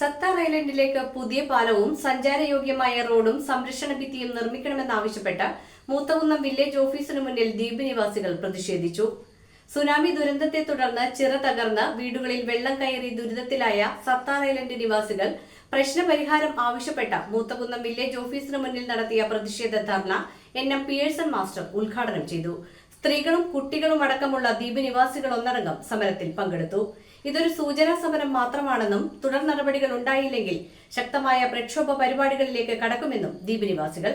സത്താർ ഐലൻഡിലേക്ക് പുതിയ പാലവും സഞ്ചാരയോഗ്യമായ റോഡും സംരക്ഷണ ഭിത്തിയും നിർമ്മിക്കണമെന്നാവശ്യപ്പെട്ട് മൂത്തകുന്നം വില്ലേജ് ഓഫീസിനു മുന്നിൽ ദ്വീപ് നിവാസികൾ പ്രതിഷേധിച്ചു. സുനാമി ദുരന്തത്തെ തുടർന്ന് ചിറ തകർന്ന് വീടുകളിൽ വെള്ളം കയറി ദുരിതത്തിലായ സത്താർ ഐലൻഡ് നിവാസികൾ പ്രശ്നപരിഹാരം ആവശ്യപ്പെട്ട മൂത്തകുന്നം വില്ലേജ് ഓഫീസിനു മുന്നിൽ നടത്തിയ പ്രതിഷേധ ധർണ എൻ എം പിയേഴ്സൺ മാസ്റ്റർ ഉദ്ഘാടനം ചെയ്തു. സ്ത്രീകളും കുട്ടികളും അടക്കമുള്ള ദ്വീപ് നിവാസികൾ ഒന്നടങ്കം സമരത്തിൽ പങ്കെടുത്തു. ഇതൊരു സൂചനാ സമരം മാത്രമാണെന്നും തുടർ നടപടികൾ ഉണ്ടായില്ലെങ്കിൽ ശക്തമായ പ്രക്ഷോഭ പരിപാടികളിലേക്ക് കടക്കുമെന്നും ദ്വീപ് നിവാസികൾ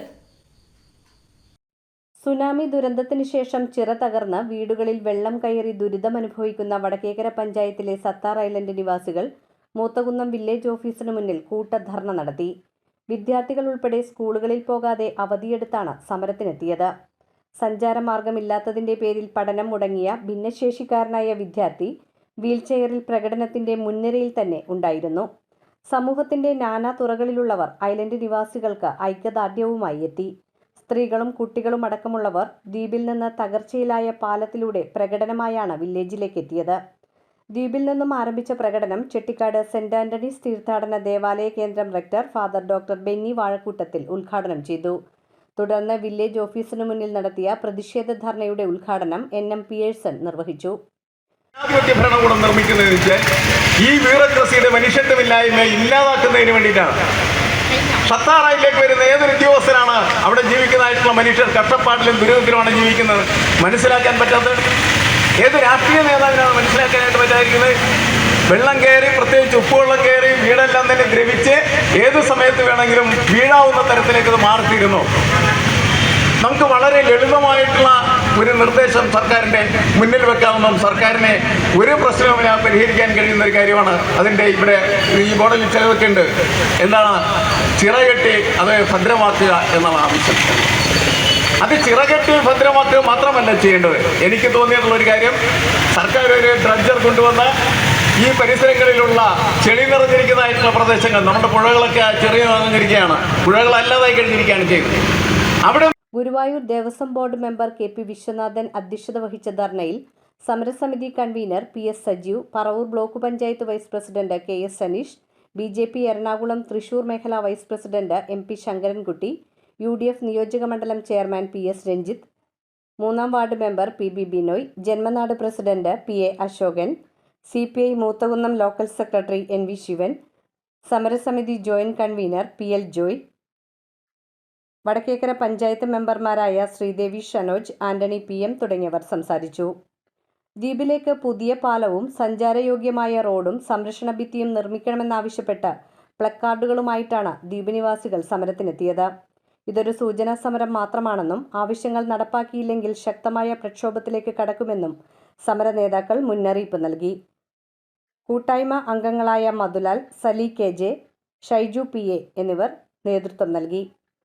സുനാമി ദുരന്തത്തിന് ശേഷം ചിറ തകർന്ന് വീടുകളിൽ വെള്ളം കയറി ദുരിതമനുഭവിക്കുന്ന വടക്കേക്കര പഞ്ചായത്തിലെ സത്താർ ഐലൻഡ് നിവാസികൾ മൂത്തകുന്നം വില്ലേജ് ഓഫീസിന് മുന്നിൽ കൂട്ടധർണ നടത്തി. വിദ്യാർത്ഥികൾ ഉൾപ്പെടെ സ്കൂളുകളിൽ പോകാതെ അവധിയെടുത്താണ് സമരത്തിനെത്തിയത്. സഞ്ചാരമാർഗമില്ലാത്തതിന്റെ പേരിൽ പഠനം മുടങ്ങിയ ഭിന്നശേഷിക്കാരനായ വിദ്യാർത്ഥി വീൽചെയറിൽ പ്രകടനത്തിന്റെ മുൻനിരയിൽ തന്നെ ഉണ്ടായിരുന്നു. സമൂഹത്തിന്റെ നാനാ തുറകളിലുള്ളവർ ഐലൻഡ് നിവാസികൾക്ക് ഐക്യദാർഢ്യവുമായി എത്തി. സ്ത്രീകളും കുട്ടികളും അടക്കമുള്ളവർ ദ്വീപിൽ നിന്ന് തകർച്ചയിലായ പാലത്തിലൂടെ പ്രകടനമായാണ് വില്ലേജിലേക്ക് എത്തിയത്. ദ്വീപിൽ നിന്നും ആരംഭിച്ച പ്രകടനം ചെട്ടിക്കാട് സെന്റ് ആന്റണീസ് തീർത്ഥാടന ദേവാലയ കേന്ദ്രം rector father doctor Benny Vazhakkoottathil ഉദ്ഘാടനം ചെയ്തു. തുടർന്ന് വില്ലേജ് ഓഫീസിനു മുന്നിൽ നടത്തിയ പ്രതിഷേധ ധർണയുടെ ഉദ്ഘാടനം എൻ എം പിയേഴ്സൺ നിർവഹിച്ചു. ഭരണകൂടം നിർമ്മിക്കുന്നതെന്ന് ഈ ബ്യൂറോക്രസിയുടെ മനുഷ്യത്വമില്ലായ്മ ഇല്ലാതാക്കുന്നതിന് വേണ്ടിയിട്ടാണ്. സത്താറായിലേക്ക് വരുന്ന ഏതൊരു ഉദ്യോഗസ്ഥരാണ് അവിടെ ജീവിക്കുന്നതായിട്ടുള്ള മനുഷ്യർ കഷ്ടപ്പാടിലും ദുരിതത്തിലുമാണ് ജീവിക്കുന്നത്? മനസ്സിലാക്കാൻ പറ്റാത്തത്? ഏത് രാഷ്ട്രീയ നേതാവിനാണ് മനസ്സിലാക്കാനായിട്ട് പറ്റാതിരിക്കുന്നത്? വെള്ളം കയറി പ്രത്യേകിച്ച് ഉപ്പുവെള്ളം കയറി വീടെല്ലാം തന്നെ ദ്രവിച്ച് ഏത് സമയത്ത് വേണമെങ്കിലും വീഴാവുന്ന തരത്തിലേക്ക് അത് മാറിത്തീരുന്നു. നമുക്ക് വളരെ ലളിതമായിട്ടുള്ള ഒരു നിർദ്ദേശം സർക്കാരിന്റെ മുന്നിൽ വെക്കാവുന്ന സർക്കാരിനെ ഒരു പ്രശ്നവും പരിഹരിക്കാൻ കഴിയുന്ന ഒരു കാര്യമാണ് അതിന്റെ ഇവിടെ ഈ ബോർഡിൽ ചിലതൊക്കെ ഉണ്ട് എന്താണ് ചിറകെട്ടി അത് ഭദ്രമാക്കുക എന്നാണ് ആവശ്യം. അത് ചിറകെട്ടി ഭദ്രമാക്കുക മാത്രമല്ല ചെയ്യേണ്ടത്. എനിക്ക് തോന്നിയിട്ടുള്ള ഒരു കാര്യം സർക്കാർ ഒരു ഡ്രഡ്ജർ കൊണ്ടുവന്ന് ഈ പരിസരങ്ങളിലുള്ള ചെളി നിറഞ്ഞിരിക്കുന്നതായിട്ടുള്ള പ്രദേശങ്ങൾ നമ്മുടെ പുഴകളൊക്കെ ചെറിയ നിറഞ്ഞിരിക്കുകയാണ്. പുഴകളല്ലാതായി കഴിഞ്ഞിരിക്കുകയാണ് ചെയ്യുന്നത് അവിടെ Guruvayur Devaswom board member K P Viswanathan അധ്യക്ഷത വഹിച്ച ധർണയിൽ സമരസമിതി convener P S Sajeev Paravur block panchayat vice president K S Saneesh B J P Ernakulam Thrissur മേഖലാ vice president M P Sankarankutty U D F നിയോജക മണ്ഡലം chairman P S Ranjith മൂന്നാം ward member P B Binoy ജന്മനാട് president P A Asokan C P I Moothakunnam local secretary N V Sivan സമരസമിതി joint convener P L Joy Vadakkekara panchayat മെമ്പർമാരായ Sreedevi Shanoj Antony P M തുടങ്ങിയവർ സംസാരിച്ചു. ദ്വീപിലേക്ക് പുതിയ പാലവും സഞ്ചാരയോഗ്യമായ റോഡും സംരക്ഷണ ഭിത്തിയും നിർമ്മിക്കണമെന്നാവശ്യപ്പെട്ട് പ്ലക്കാർഡുകളുമായിട്ടാണ് ദ്വീപ് നിവാസികൾ സമരത്തിനെത്തിയത്. ഇതൊരു സൂചനാ സമരം മാത്രമാണെന്നും ആവശ്യങ്ങൾ നടപ്പാക്കിയില്ലെങ്കിൽ ശക്തമായ പ്രക്ഷോഭത്തിലേക്ക് കടക്കുമെന്നും സമര നേതാക്കൾ മുന്നറിയിപ്പ് നൽകി. കൂട്ടായ്മ അംഗങ്ങളായ Madhulal Sali K J Shaiju P A എന്നിവർ നേതൃത്വം നൽകി.